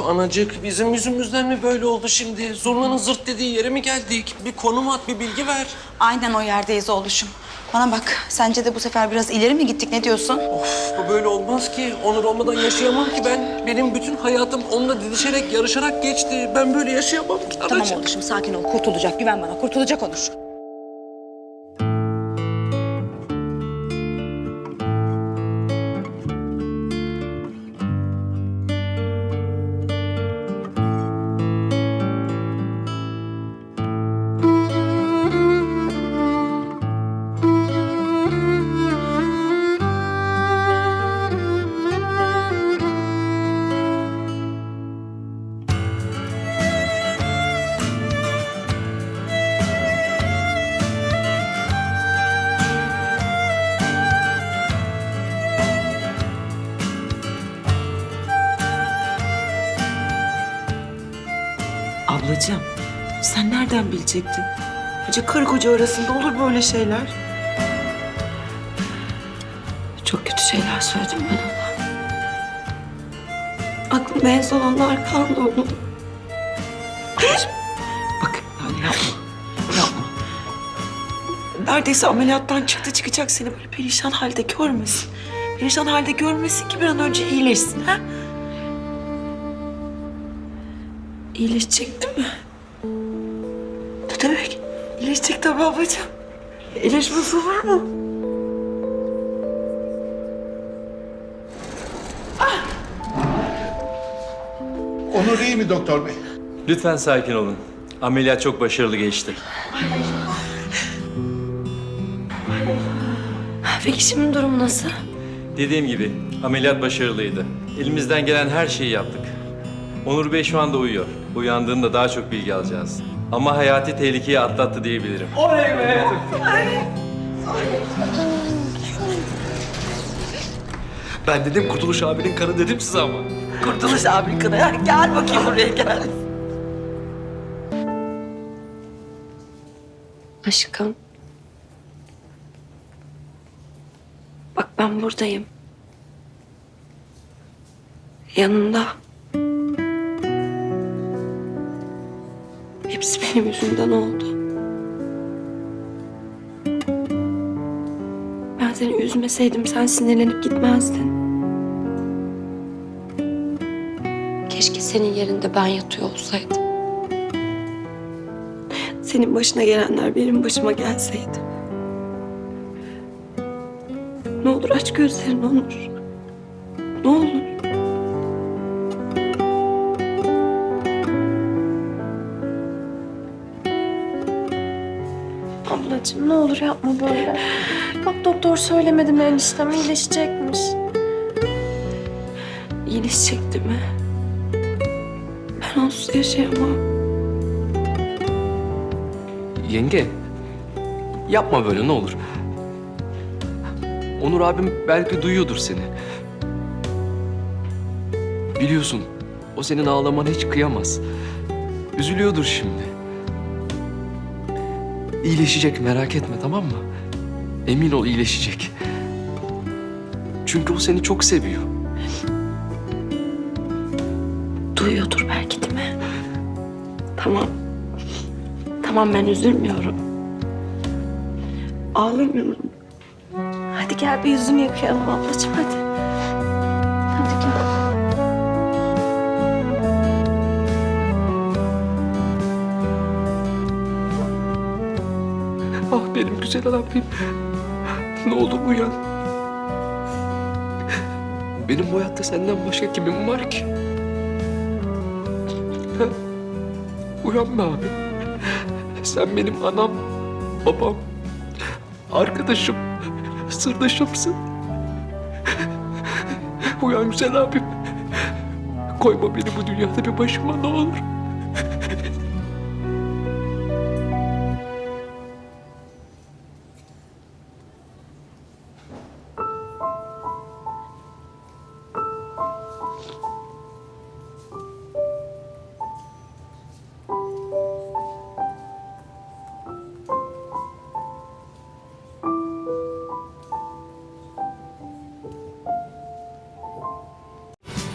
Anacık bizim yüzümüzden mi böyle oldu şimdi? Zurnanın zırt dediği yere mi geldik? Bir konum at, bir bilgi ver. Aynen o yerdeyiz oğluşum. Bana bak, sence de bu sefer biraz ileri mi gittik? Ne diyorsun? Of bu böyle olmaz ki. Onur olmadan yaşayamam ki ben. Benim bütün hayatım onunla didişerek, yarışarak geçti. Ben böyle yaşayamam ki Tamam anacık. oğluşum, sakin ol. Kurtulacak, güven bana. Kurtulacak Onur. Ablacığım, sen nereden bilecektin? Hoca karı koca arasında olur böyle şeyler. Çok kötü şeyler söyledim ben ona. Aklımda en son onlar kaldı onun. Bak yani yapma, yapma. Neredeyse ameliyattan çıktı çıkacak seni böyle perişan halde görmesin. Perişan halde görmesin ki bir an önce iyileşsin ha? İyileşecek değil mi? Ne demek? İyileşecek tabii ablacığım. İyileşmez olur mu? Onur iyi mi doktor bey? Lütfen sakin olun. Ameliyat çok başarılı geçti. Peki şimdi durum nasıl? Dediğim gibi ameliyat başarılıydı. Elimizden gelen her şeyi yaptık. Onur Bey şu anda uyuyor. Uyandığında daha çok bilgi alacağız. Ama hayati tehlikeyi atlattı diyebilirim. Ben dedim Kurtuluş abinin kanı dedim size ama. Kurtuluş abi kınaya gel bakayım buraya gel. Aşkım. Bak ben buradayım. Yanında. Hepsi benim yüzümden oldu. Ben seni üzmeseydim sen sinirlenip gitmezdin. Keşke senin yerinde ben yatıyor olsaydım. Senin başına gelenler benim başıma gelseydi. Ne olur aç gözlerini Onur. Ne olur. Ablacığım ne olur yapma böyle. Bak doktor söylemedi mi eniştem iyileşecekmiş. İyileşecek değil mi? Ben onsuz yaşayamam. Yenge, yapma böyle ne olur. Onur abim belki duyuyordur seni. Biliyorsun, o senin ağlamana hiç kıyamaz. Üzülüyordur şimdi. İyileşecek merak etme tamam mı? Emin ol iyileşecek. Çünkü o seni çok seviyor. Duyuyordur belki değil mi? Tamam. Tamam ben üzülmüyorum. Ağlamıyorum. Hadi gel bir yüzünü yıkayalım ablacığım. Hadi Ah benim güzel abim. Ne olur uyan. Benim bu hayatta senden başka kimim var ki? Uyan be abi. Sen benim anam, babam, arkadaşım, sırdaşımsın. Uyan güzel abim. Koyma beni bu dünyada bir başıma ne olur.